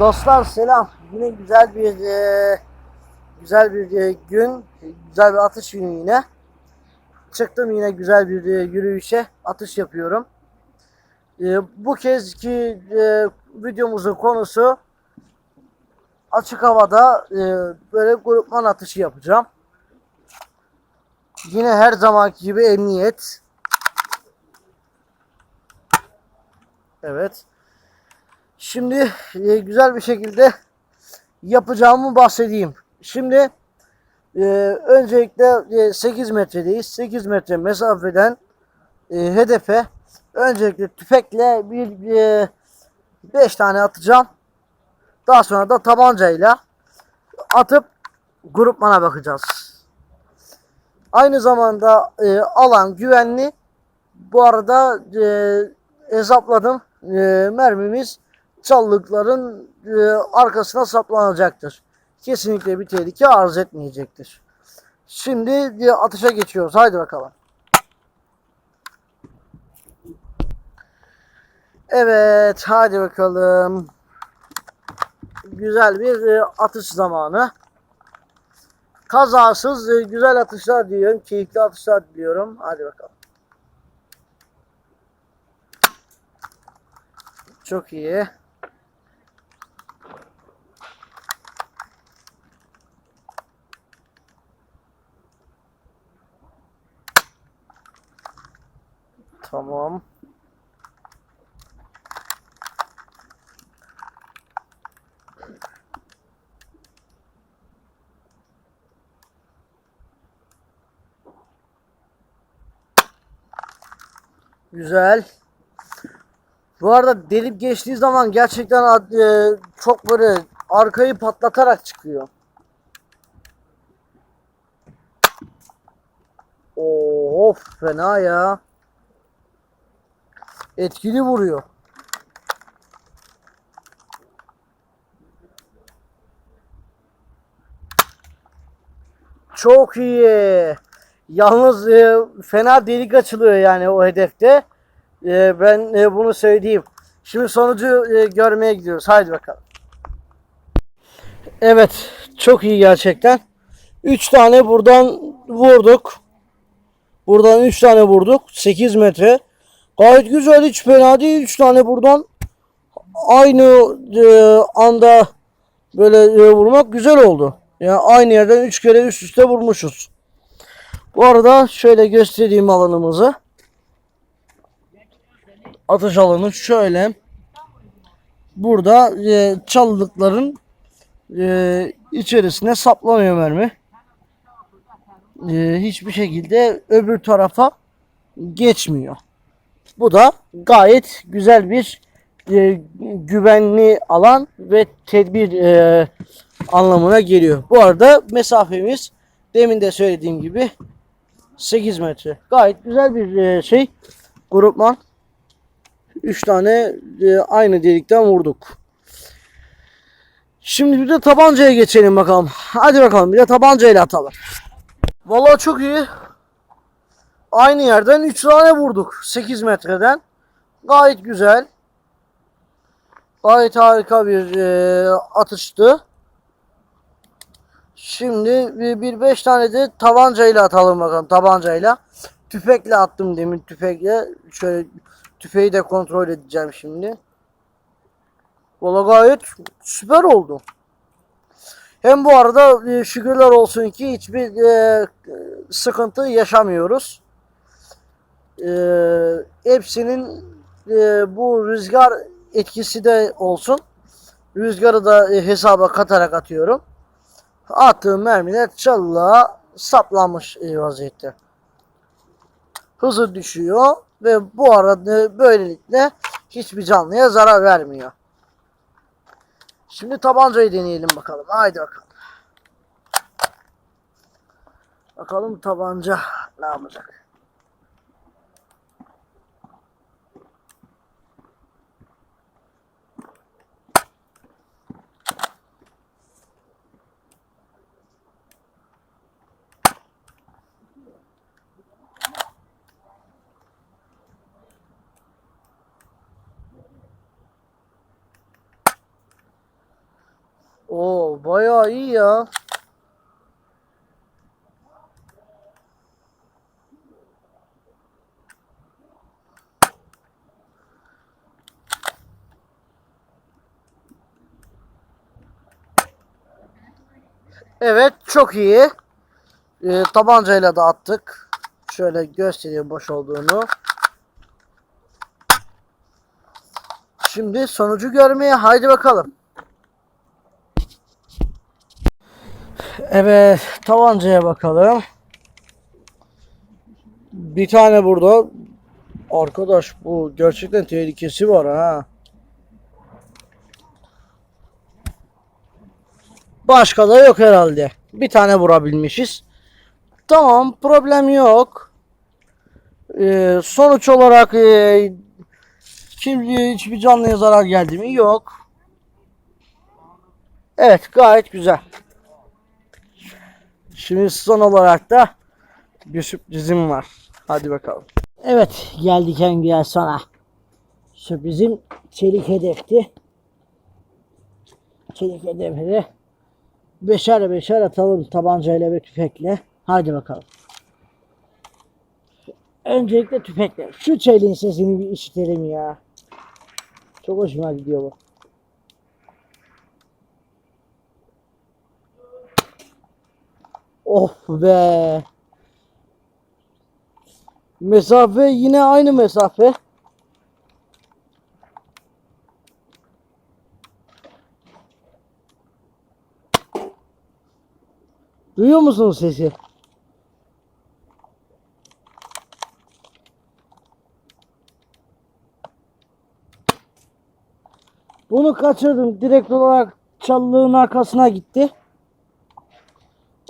Dostlar selam. Yine güzel bir e, güzel bir e, gün, güzel bir atış günü yine. Çıktım yine güzel bir e, yürüyüşe, atış yapıyorum. E, bu kezki e, videomuzun konusu açık havada e, böyle grupman atışı yapacağım. Yine her zamanki gibi emniyet. Evet. Şimdi e, güzel bir şekilde yapacağımı bahsedeyim. Şimdi e, öncelikle e, 8 metredeyiz. 8 metre mesafeden e, hedefe öncelikle tüfekle bir e, 5 tane atacağım. Daha sonra da tabancayla atıp grupmana bakacağız. Aynı zamanda e, alan güvenli. Bu arada e, hesapladım. E, mermimiz çalılıkların e, arkasına saplanacaktır. Kesinlikle bir tehlike arz etmeyecektir. Şimdi e, atışa geçiyoruz. Haydi bakalım. Evet, hadi bakalım. Güzel bir e, atış zamanı. Kazasız e, güzel atışlar diliyorum. Keyifli atışlar diliyorum. Hadi bakalım. Çok iyi. Tamam. Güzel. Bu arada delip geçtiği zaman gerçekten e, çok böyle arkayı patlatarak çıkıyor. Of fena ya. Etkili vuruyor. Çok iyi. Yalnız e, fena delik açılıyor yani o hedefte. E, ben e, bunu söyleyeyim. Şimdi sonucu e, görmeye gidiyoruz. Haydi bakalım. Evet. Çok iyi gerçekten. 3 tane buradan vurduk. Buradan 3 tane vurduk. 8 metre. Gayet güzel. Hiç fena değil. 3 tane buradan aynı e, anda böyle e, vurmak güzel oldu. Yani aynı yerden 3 kere üst üste vurmuşuz. Bu arada şöyle göstereyim alanımızı. Atış alanı şöyle. Burada e, çalılıkların e, içerisine saplanıyor mermi. E, hiçbir şekilde öbür tarafa geçmiyor. Bu da gayet güzel bir e, güvenli alan ve tedbir e, anlamına geliyor. Bu arada mesafemiz demin de söylediğim gibi 8 metre. Gayet güzel bir e, şey. Grupman. 3 tane e, aynı delikten vurduk. Şimdi bir de tabancaya geçelim bakalım. Hadi bakalım bir de tabancayla atalım. Vallahi çok iyi. Aynı yerden 3 tane vurduk. 8 metreden. Gayet güzel. Gayet harika bir e, atıştı. Şimdi bir, bir beş tane de tabancayla atalım bakalım tabancayla. Tüfekle attım demin tüfekle. Şöyle tüfeği de kontrol edeceğim şimdi. Valla gayet süper oldu. Hem bu arada e, şükürler olsun ki hiçbir e, sıkıntı yaşamıyoruz. E, hepsinin e, bu rüzgar etkisi de olsun. Rüzgarı da e, hesaba katarak atıyorum. Attığım mermiler çalılığa saplanmış e, vaziyette. Hızı düşüyor ve bu arada böylelikle hiçbir canlıya zarar vermiyor. Şimdi tabancayı deneyelim bakalım. Haydi bakalım. Bakalım tabanca ne yapacak. Bayağı iyi ya. Evet çok iyi. Ee, tabancayla da attık. Şöyle göstereyim boş olduğunu. Şimdi sonucu görmeye haydi bakalım. Evet tabancaya bakalım. Bir tane burada. Arkadaş bu gerçekten tehlikesi var ha. Başka da yok herhalde. Bir tane vurabilmişiz. Tamam problem yok. Ee, sonuç olarak e, şimdi hiçbir canlıya zarar geldi mi? Yok. Evet gayet güzel. Şimdi son olarak da bir sürprizim var. Hadi bakalım. Evet geldik en güzel sana. Sürprizim çelik hedefti. Çelik hedefi beşer beşer atalım tabancayla ve tüfekle. Hadi bakalım. Öncelikle tüfekle. Şu çeliğin sesini bir işitelim ya. Çok hoşuma gidiyor bu. Of be. Mesafe yine aynı mesafe. Duyuyor musunuz sesi? Bunu kaçırdım. Direkt olarak çalılığın arkasına gitti.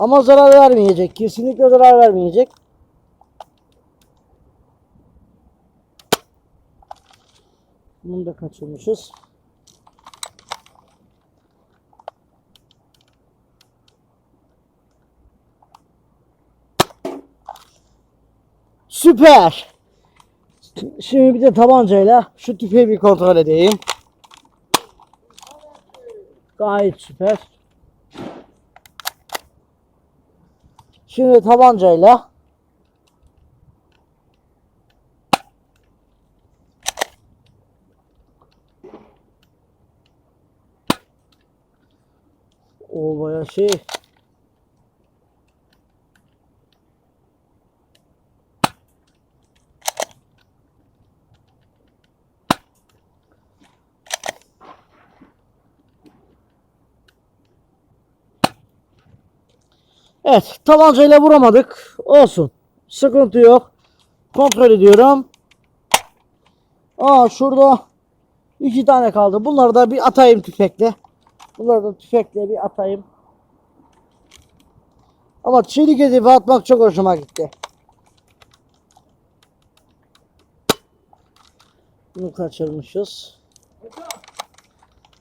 Ama zarar vermeyecek. Kesinlikle zarar vermeyecek. Bunu da kaçırmışız. Süper. Şimdi bir de tabancayla şu tüfeği bir kontrol edeyim. Gayet süper. Şimdi tabancayla O baya şey. Evet, tabancayla vuramadık. Olsun. Sıkıntı yok. Kontrol ediyorum. Aa şurada iki tane kaldı. Bunları da bir atayım tüfekle. Bunları da tüfekle bir atayım. Ama çelik hedefi atmak çok hoşuma gitti. Bunu kaçırmışız.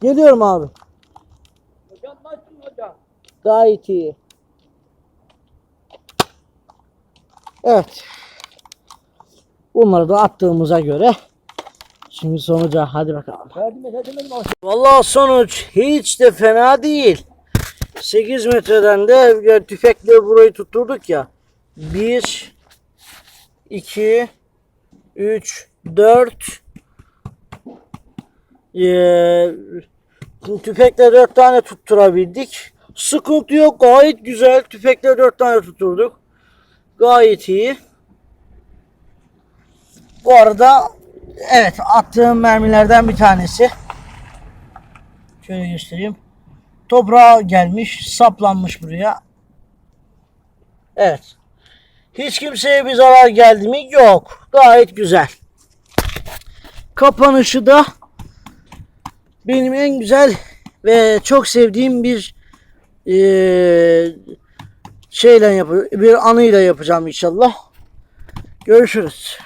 Geliyorum abi. Hocam nasılsın hocam? Gayet iyi. Evet. Bunları da attığımıza göre şimdi sonuca hadi bakalım. Yardım et. Vallahi sonuç hiç de fena değil. 8 metreden de tüfekle burayı tutturduk ya. 1 2 3 4 Ee, tüfekle 4 tane tutturabildik. Sıkıntı yok gayet güzel. Tüfekle 4 tane tutturduk. Gayet iyi. Bu arada evet attığım mermilerden bir tanesi. Şöyle göstereyim. Toprağa gelmiş, saplanmış buraya. Evet. Hiç kimseye bir zarar geldi mi? Yok. Gayet güzel. Kapanışı da benim en güzel ve çok sevdiğim bir eee şeyle yapıyor, bir anıyla yapacağım inşallah. Görüşürüz.